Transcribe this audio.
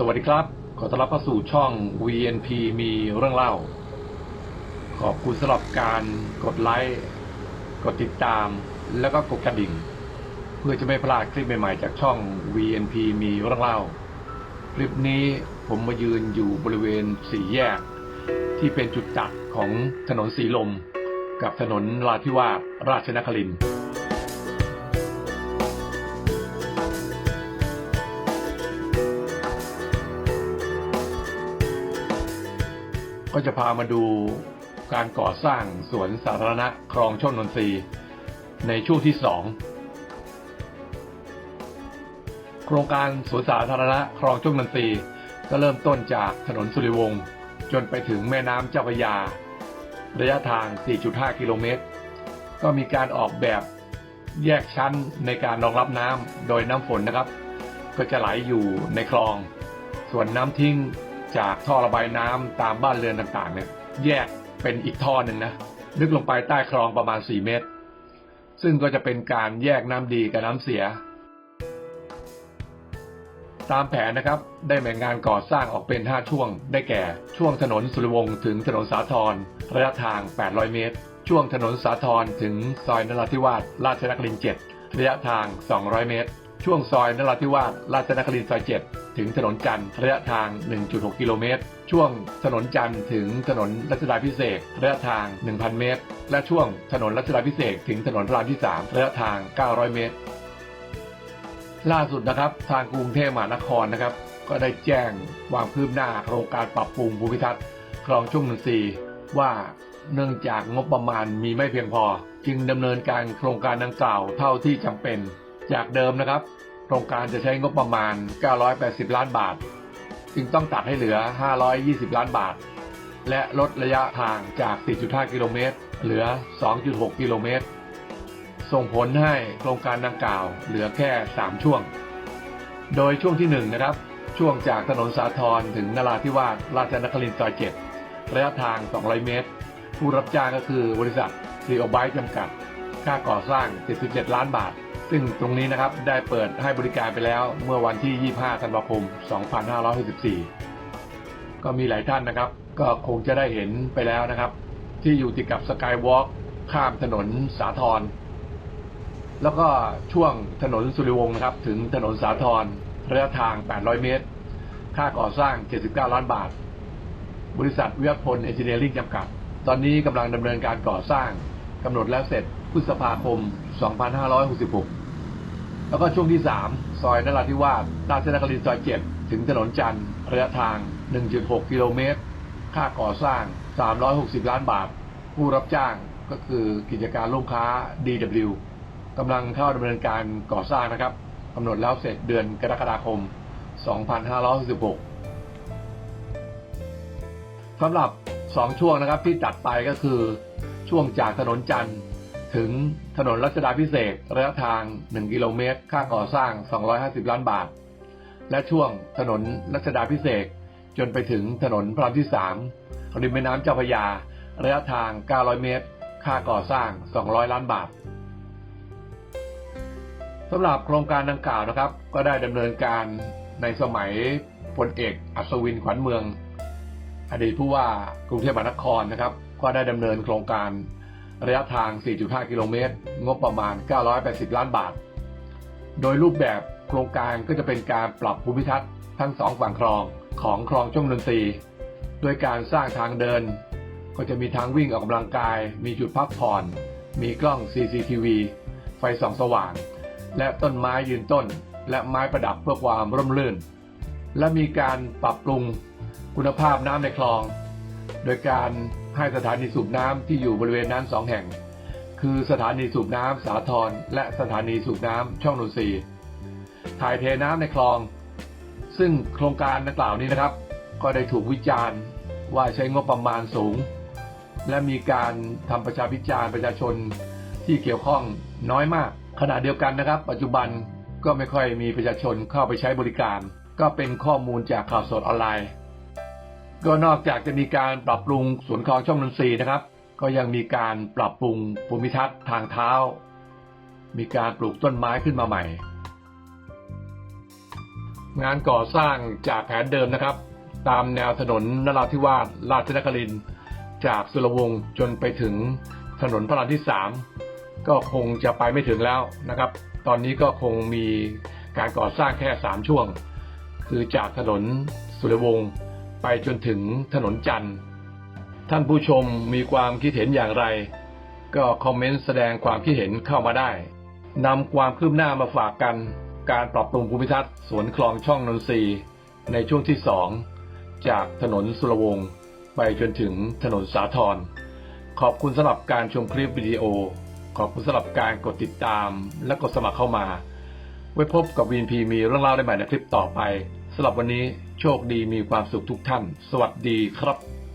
สวัสดีครับ ขอต้อนรับเข้าสู่ช่อง VNP มีเรื่องเล่า ขอบคุณสำหรับการกดไลค์ กดติดตาม แล้วก็กดกระดิ่ง เพื่อจะไม่พลาดคลิปใหม่ๆ จากช่อง VNP มีเรื่องเล่า คลิปนี้ผมมายืนอยู่บริเวณสี่แยก ที่เป็นจุดตัดของถนนสีลม กับถนนราธิวาสราชนครินทร์ ก็จะพามาดูการก่อสร้างสวนสาธารณะคลองช่องนนทรีในช่วงที่สองโครงการสวนสาธารณะคลองช่องนนทรีก็เริ่มต้นจากถนนสุริวงศ์จนไปถึงแม่น้ำเจ้าพระยา ระยะทาง 4.5 กิโลเมตร ก็มีการออกแบบแยกชั้นในการรองรับน้ำโดยน้ำฝนนะครับ ก็จะไหลอยู่ในคลอง ส่วนน้ำทิ้ง จากท่อระบายน้ำตามบ้านเรือนต่างๆเนี่ยแยกเป็นอีกท่อหนึ่งนะลึกลงไปใต้คลองประมาณ 4 เมตร ซึ่งก็จะเป็นการแยกน้ำดีกับน้ำเสีย ตามแผนนะครับได้แบ่งงานก่อสร้างออกเป็น 5 ช่วง ได้แก่ช่วงถนนสุรวงศ์ถึงถนนสาทรระยะทาง 800 เมตร ช่วงถนนสาทรถึงซอยนราธิวาสราชนครินทร์7ระยะทาง 200 เมตร ช่วงซอยนราธิวาสราชนครินทร์ซอย7ถึงถนนจันทร์ระยะทาง 1.6 กิโลเมตร ช่วงถนนจันทร์ถึงถนนรัชดาพิเศษระยะทาง 1,000 เมตร และช่วงถนนรัชดาพิเศษถึงถนนพระรามที่ 3 ระยะทาง 900 เมตร ล่าสุดนะครับ ทางกรุงเทพมหานครนะครับ ก็ได้แจ้งวามคืบหน้าโครงการปรับปรุงภูมิทัศน์คลองชุ่มนนทรีย์ว่าเนื่องจากงบประมาณมีไม่เพียงพอ จึงดำเนินการโครงการดังกล่าวเท่าที่จำเป็น จากเดิมนะครับ โครงการจะใช้งบประมาณ 980 ล้านบาท จึงต้องตัดให้เหลือ 520 ล้านบาท และลดระยะทางจาก 4.5 กิโลเมตร เหลือ 2.6 กิโลเมตร ส่งผลให้โครงการดังกล่าวเหลือแค่ 3 ช่วง โดยช่วงที่ 1 นะครับ ช่วงจากถนนสาทรถึงนราธิวาสราชนครินทร์ซอย7ระยะทาง 200 เมตร ผู้รับจ้างก็คือบริษัทซีโอไบต์จำกัด ค่าก่อสร้าง 77 ล้านบาท ซึ่งตรงนี้นะครับได้เปิดให้บริการไปแล้วเมื่อวันที่ 25 ธันวาคม 2564 ก็มีหลายท่านนะครับ ก็คงจะได้เห็นไปแล้วนะครับ ที่อยู่ติดกับสกายวอล์กข้ามถนนสาทรแล้วก็ช่วงถนนสุริวงศ์นะครับ ถึงถนนสาทรระยะทาง 800 เมตร ค่าก่อสร้าง 79 ล้านบาท บริษัทวิทยพลเอนจิเนียริ่งจำกัด ตอนนี้กำลังดำเนินการก่อสร้างกำหนดแล้วเสร็จพฤษภาคม 2566 แล้วก็ช่วงที่ 3 ซอยนราธิวาสราชนครินทร์ซอย 7 ถึงถนนจันทร์ระยะทาง 1.6 กิโลเมตร ค่าก่อสร้าง 360 ล้านบาท ผู้รับจ้างก็คือกิจการลูกค้า DW กำลังเข้าดำเนินการก่อสร้างนะครับกำหนดแล้วเสร็จเดือนกรกฎาคม 2566สำหรับ 2 ช่วงนะครับที่จัดไปก็คือช่วงจากถนนจันทร์ ถึงถนนรัชดาพิเศษระยะทาง 1 กิโลเมตร ค่าก่อสร้าง 250 ล้านบาท และช่วงถนนรัชดาพิเศษจนไปถึงถนนพระรามที่ 3 ริมแม่น้ำเจ้าพระยา ระยะทาง 900 เมตร ค่าก่อสร้าง 200 ล้านบาทสำหรับโครงการดังกล่าวนะครับ ก็ได้ดำเนินการในสมัยพลเอกอัศวินขวัญเมือง อดีตผู้ว่ากรุงเทพมหานครนะครับ ก็ได้ดำเนินโครงการ ระยะทาง 4.5 กิโลเมตร งบประมาณ 980 ล้านบาท โดยรูปแบบโครงการก็จะเป็นการปรับภูมิทัศน์ทั้งสองฝั่งคลองของคลองช่วงดนตรีโดยการสร้างทางเดิน ก็จะมีทางวิ่งออกกำลังกาย มีจุดพักผ่อน มีกล้อง CCTV ไฟส่องสว่าง และต้นไม้ยืนต้น และไม้ประดับเพื่อความร่มรื่น และมีการปรับปรุงคุณภาพน้ำในคลอง โดยการ ให้สถานีสูบน้ำที่อยู่บริเวณนั้นสองแห่ง คือสถานีสูบน้ำสาทรและสถานีสูบน้ำช่องนนทรีถ่ายเทน้ำในคลอง ซึ่งโครงการดังกล่าวนี้นะครับ ก็ได้ถูกวิจารณ์ว่าใช้งบประมาณสูง และมีการทำประชาพิจารณ์ประชาชนที่เกี่ยวข้องน้อยมากขณะเดียวกันนะครับ ปัจจุบันก็ไม่ค่อยมีประชาชนเข้าไปใช้บริการ ก็เป็นข้อมูลจากข่าวสดออนไลน์ ก็นอกจากจะมีการปรับปรุงสวนคลองช่องนนทรีย์นะครับ ก็ยังมีการปรับปรุงภูมิทัศน์ทางเท้า มีการปลูกต้นไม้ขึ้นมาใหม่ งานก่อสร้างจากแผนเดิมนะครับ ตามแนวถนนนราธิวาสราชนครินจากสุรวงศ์จนไปถึงถนนพระรามที่สามก็คงจะไปไม่ถึงแล้วนะครับ ตอนนี้ก็คงมีการก่อสร้างแค่สามช่วง คือจากถนนสุรวงศ์ ไปจนถึงถนนจันทร์ ท่านผู้ชมมีความคิดเห็นอย่างไร ก็คอมเมนต์แสดงความคิดเห็นเข้ามาได้นำความคืบหน้ามาฝากกัน การปรับปรุงภูมิทัศน์สวนคลองช่องนนทรีในช่วงที่สองจากถนนสุรวงศ์ไปจนถึงถนนสาทรขอบคุณสำหรับการชมคลิปวิดีโอ ขอบคุณสำหรับการกดติดตามและกดสมัครเข้ามา ไว้พบกับวีนพีมีเรื่องเล่าได้ใหม่ในคลิปต่อไปสำหรับวันนี้ โชคดีมีความสุขทุกท่าน สวัสดีครับ